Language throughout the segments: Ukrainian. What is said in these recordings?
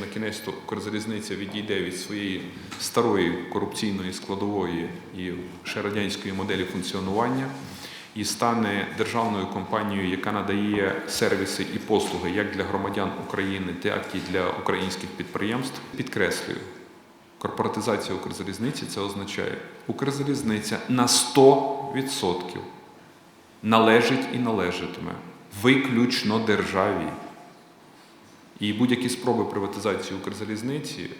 На кінець то Укрзалізниця відійде від своєї старої корупційної складової і ще радянської моделі функціонування і стане державною компанією, яка надає сервіси і послуги як для громадян України, так і для українських підприємств. Підкреслюю, корпоратизація Укрзалізниці це означає, Укрзалізниця на 100% належить і належатиме виключно державі. І будь-які спроби приватизації Укрзалізниці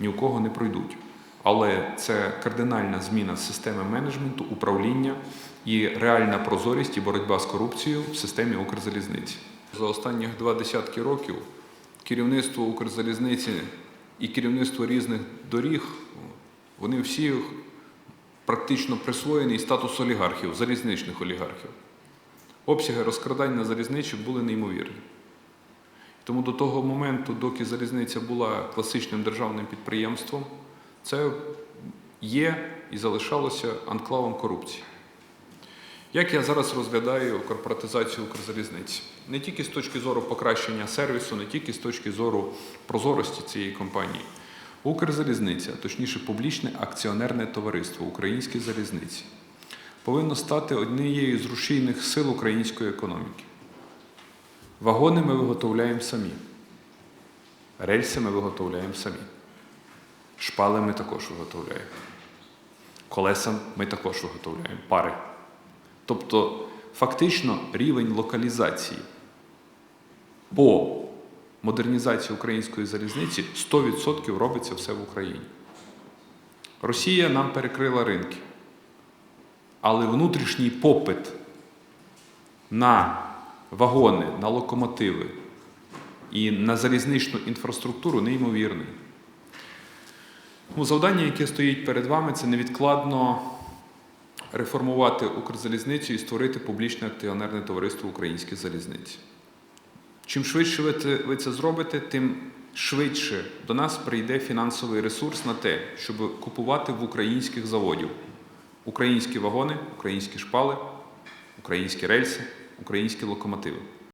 ні у кого не пройдуть. Але це кардинальна зміна системи менеджменту, управління і реальна прозорість і боротьба з корупцією в системі Укрзалізниці. За останні два десятки років керівництво Укрзалізниці і керівництво різних доріг, вони всі практично присвоєні статус олігархів, залізничних олігархів. Обсяги розкрадань на залізничі були неймовірні. Тому до того моменту, доки залізниця була класичним державним підприємством, це є і залишалося анклавом корупції. Як я зараз розглядаю корпоратизацію Укрзалізниці? Не тільки з точки зору покращення сервісу, не тільки з точки зору прозорості цієї компанії. Укрзалізниця, точніше, публічне акціонерне товариство Українські залізниці, повинно стати однією з рушійних сил української економіки. Вагони ми виготовляємо самі. Рельси ми виготовляємо самі. Шпали ми також виготовляємо. Колеса ми також виготовляємо, пари. Тобто, фактично, рівень локалізації по модернізації української залізниці 100% робиться все в Україні. Росія нам перекрила ринки. Але внутрішній попит на вагони, на локомотиви і на залізничну інфраструктуру неймовірний. Тому завдання, яке стоїть перед вами, це невідкладно реформувати Укрзалізницю і створити публічне акціонерне товариство Українські залізниці. Чим швидше ви це зробите, тим швидше до нас прийде фінансовий ресурс на те, щоб купувати в українських заводів українські вагони, українські шпали, українські рельси, українські локомотиви.